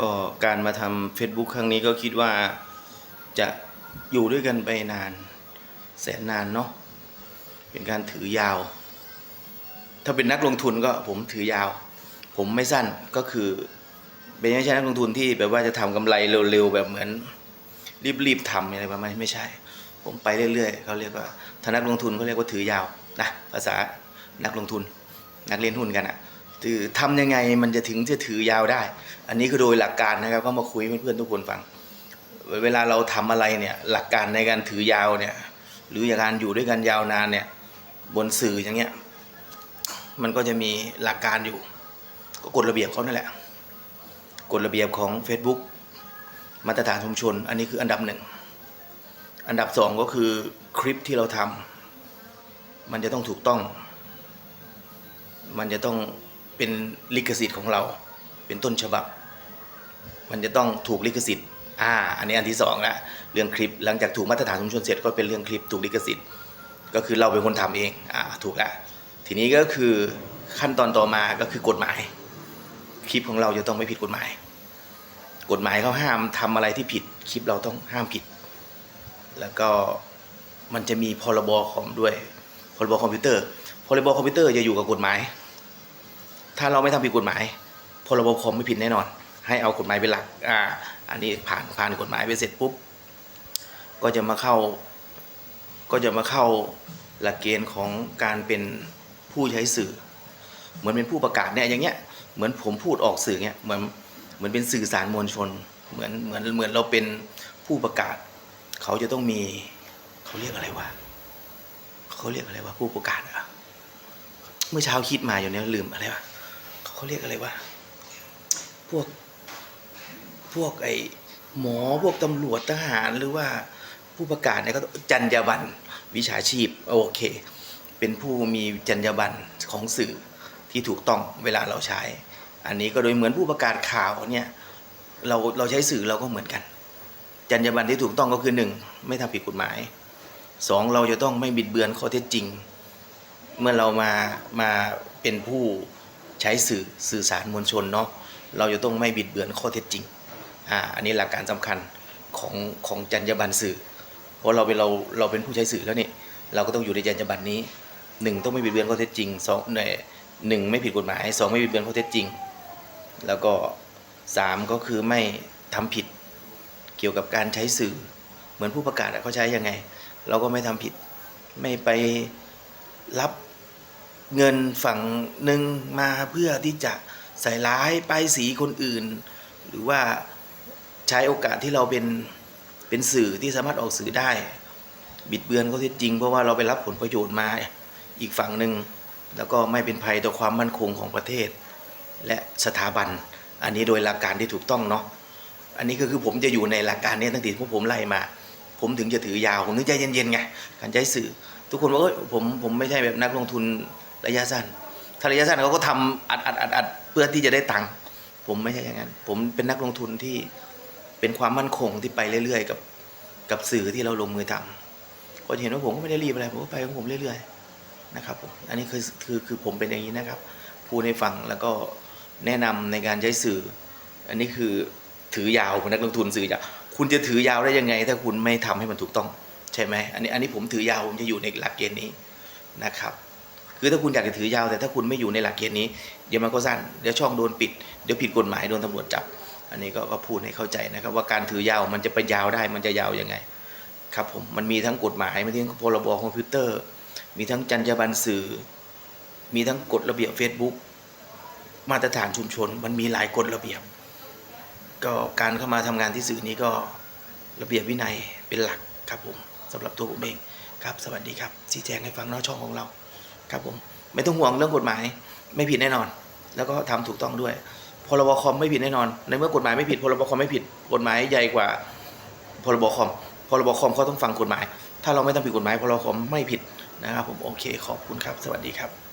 ก็การมาทำ Facebook ครั้งนี้ก็คิดว่าจะอยู่ด้วยกันไปนาน แสนนานเนาะเป็นการถือยาว ถ้าเป็นนักลงทุนก็ผมถือยาว ผมไม่สั้นก็คือเป็นไม่ใช่นักลงทุนที่แบบว่าจะทำกำไรเร็วๆแบบเหมือน รีบๆทำอะไรประมาณนี้ไม่ใช่ ผมไปเรื่อยๆเขาเรียกว่าถ้านักลงทุนเขาเรียกว่าถือยาวนะภาษานักลงทุน นักเล่นหุ้นกันอะ ถือทำยังไงมันจะถึงจะถือยาวได้ อันนี้คือโดยหลักการนะครับก็มาคุยเพื่อนๆทุกคนฟัง เวลาเราทำอะไรเนี่ยหลักการในการถือยาวเนี่ย หรืออย่างการอยู่ด้วยกันยาวนานเนี่ย บนสื่ออย่างเงี้ย มันก็จะมีหลักการอยู่ ก็กฎระเบียบเขานั่นแหละกฎระเบียบของ Facebook มาตรฐานชุมชน อันนี้คืออันดับหนึ่งอันดับสองก็คือคลิปที่เราทำมันจะต้องถูกต้อง มันจะต้อง เป็นลิขสิทธิ์ของเรา เป็นต้นฉบับ มันจะต้องถูกลิขสิทธิ์อ่าอันนี้อันที่สองละเรื่องคลิปหลังจากถูกมาตรฐานชุมชนเสร็จก็เป็นเรื่องคลิปถูกลิขสิทธิ์ ก็คือเราเป็นคนทำเองอ่าถูกละทีนี้ก็คือขั้นตอนต่อมาก็คือกฎหมาย คลิปของเราจะต้องไม่ผิดกฎหมาย กฎหมายเขาห้ามทำอะไรที่ผิดคลิปเราต้องห้ามผิด แล้วก็มันจะมีพรบคอมด้วยพรบคอมพิวเตอร์พรบคอมพิวเตอร์จะอยู่กับกฎหมาย ถ้าเราไม่ทำผิดกฎหมายพรบคอมไม่ผิดแน่นอน ให้เอากฎหมายเป็นหลักอ่าอันนี้ผ่านผ่านกฎหมายไปเสร็จปุ๊บก็จะมาเข้าก็จะมาเข้าหลักเกณฑ์ของการเป็นผู้ใช้สื่อ เหมือนเป็นผู้ประกาศเนี่ยอย่างเงี้ยเหมือนผมพูดออกสื่อเงี้ยเหมือนเหมือนเป็นสื่อสารมวลชน เหมือนเหมือนเหมือนเราเป็นผู้ประกาศ เขาจะต้องมีเขาเรียกอะไรวะเขาเรียกอะไรวะผู้ประกาศเหรอะเมื่อเช้าคิดมาอยู่เนี่ยลืมอะไรวะ เขาเรียกอะไรวะพวกพวกไอ้หมอพวกตำรวจทหารหรือว่าผู้ประกาศเนี่ยก็จรรยาบรรณวิชาชีพโอเค เป็นผู้มีจรรยาบรรณของสื่อที่ถูกต้องเวลาเราใช้ อันนี้ก็โดยเหมือนผู้ประกาศข่าวเนี่ยเราเราใช้สื่อเราก็เหมือนกัน จรรยาบรรณที่ถูกต้องก็คือหนึ่งไม่ทำผิดกฎหมายสองเราจะต้องไม่บิดเบือนข้อเท็จจริง เมื่อเรามามาเป็นผู้ ใช้สื่อสื่อสารมวลชนเนาะเราจะต้องไม่บิดเบือนข้อเท็จจริงอ่าอันนี้หลักการสำคัญของของจรรยาบรรณสื่อ เพราะเราเป็นเราเราเป็นผู้ใช้สื่อแล้วนี่เราก็ต้องอยู่ในจรรยาบรรณนี้หนึ่งต้องไม่บิดเบือนข้อเท็จจริงสองเนี่ยหนึ่งไม่ผิดกฎหมายสองไม่บิดเบือนข้อเท็จจริง แล้วก็สามก็คือไม่ทำผิดเกี่ยวกับการใช้สื่อ เหมือนผู้ประกาศเขาใช้ยังไง เราก็ไม่ทำผิดไม่ไปรับ เงินฝั่งหนึ่งมาเพื่อที่จะใส่ร้ายป้ายสีคนอื่น หรือว่าใช้โอกาสที่เราเป็นเป็นสื่อที่สามารถออกสื่อได้ บิดเบือนข้อเท็จจริงเพราะว่าเราไปรับผลประโยชน์มาอีกฝั่งหนึ่งแล้วก็ไม่เป็นภัยต่อความมั่นคงของประเทศ และสถาบัน อันนี้โดยหลักการที่ถูกต้องเนาะอันนี้ก็คือผมจะอยู่ในหลักการนี้ตั้งแต่พวกผมไล่มา ผมถึงจะถือยาว ผมถึงใจเย็นๆไงการใช้สื่อ ทุกคนบอกว่าเอ้ยผมผมไม่ใช่แบบนักลงทุน ระยะสั้น ถ้าระยะสั้นเขาก็ทำอัดอัดอัดอัดเพื่อที่จะได้ตังค์ผมไม่ใช่อย่างนั้น ผมเป็นนักลงทุนที่เป็นความมั่นคงที่ไปเรื่อยๆ กับกับสื่อที่เราลงมือทำก็เห็นว่าผมก็ไม่ได้รีบอะไรผมก็ไปของผมเรื่อยๆนะครับผมอันนี้คือคือคือผมเป็นอย่างนี้นะครับพูดให้ฟังแล้วก็แนะนำในการใช้สื่อ อันนี้คือถือยาวเป็นนักลงทุนสื่อยาวคุณจะถือยาวได้ยังไง ถ้าคุณไม่ทำให้มันถูกต้อง ใช่ไหมอันนี้อันนี้ผมถือยาวผมจะอยู่ในหลักเกณฑ์นี้นะครับ คือถ้าคุณอยากจะถือยาว แต่ถ้าคุณไม่อยู่ในหลักเกณฑ์นี้ เดี๋ยวมันก็สั้น เดี๋ยวช่องโดนปิด เดี๋ยวผิดกฎหมายโดนตำรวจจับ อันนี้ก็ก็พูดให้เข้าใจนะครับ ว่าการถือยาวมันจะไปยาวได้มันจะยาวยังไง ครับผมมันมีทั้งกฎหมายมีทั้งพรบคอมพิวเตอร์ มีทั้งจรรยาบรรณสื่อ มีทั้งกฎระเบียบ Facebook มาตรฐานชุมชน มันมีหลายกฎระเบียบ ก็การเข้ามาทำงานที่สื่อนี้ก็ระเบียบวินัยเป็นหลักครับผมสำหรับตัวผมเองครับ สวัสดีครับชี้แจงให้ฟังนอกช่องของเรา ครับผมไม่ต้องห่วงเรื่องกฎหมายไม่ผิดแน่นอน แล้วก็ทำถูกต้องด้วยพรบคอมไม่ผิดแน่นอน ในเมื่อกฎหมายไม่ผิดพรบคอมไม่ผิดกฎหมายใหญ่กว่าพรบคอมพรบคอมเขาต้องฟังกฎหมาย ถ้าเราไม่ทำผิดกฎหมายพรบคอมไม่ผิดนะครับผมโอเคขอบคุณครับ สวัสดีครับ